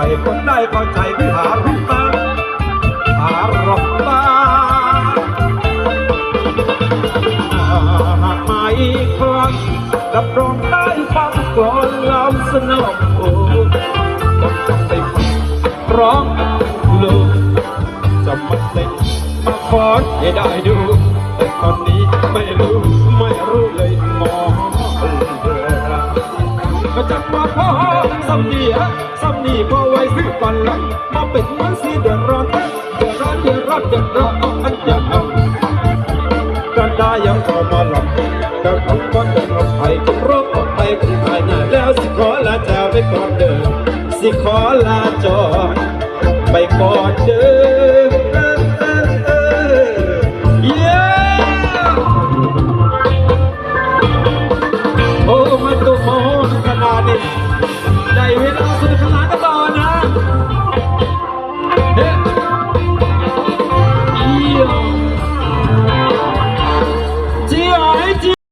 อยคนได้ก็ใจไม่หาหรอกนะหาหรอกนะหากมาอีกครั้งกับรองได้ฟังกลอนลำสนองโอ้ได้ฟังร้องลูกจะมาเล่นมาฟอนให้ได้ดูแต่ตอนนี้ไม่รู้ไม่รู้เลยมองเธอก็จะมา ซ้ำเนียซ้ำนี่พอไว้ซื้อก่อนละมาเป็นมันสีเดือดร้อนเดือดร้อนเดือดร้อนเดือดร้อนอันจะเอากันได้ยังพอมาหลอกก็ทำก็จะหลอกไปก็รบออกไปที่ภายหน้าแล้วสิขอลาเจ้าไปก่อนเดินสิขอลาจอดไปก่อนเดินโอ้มันดูโหดขนาดนี้ Ngày.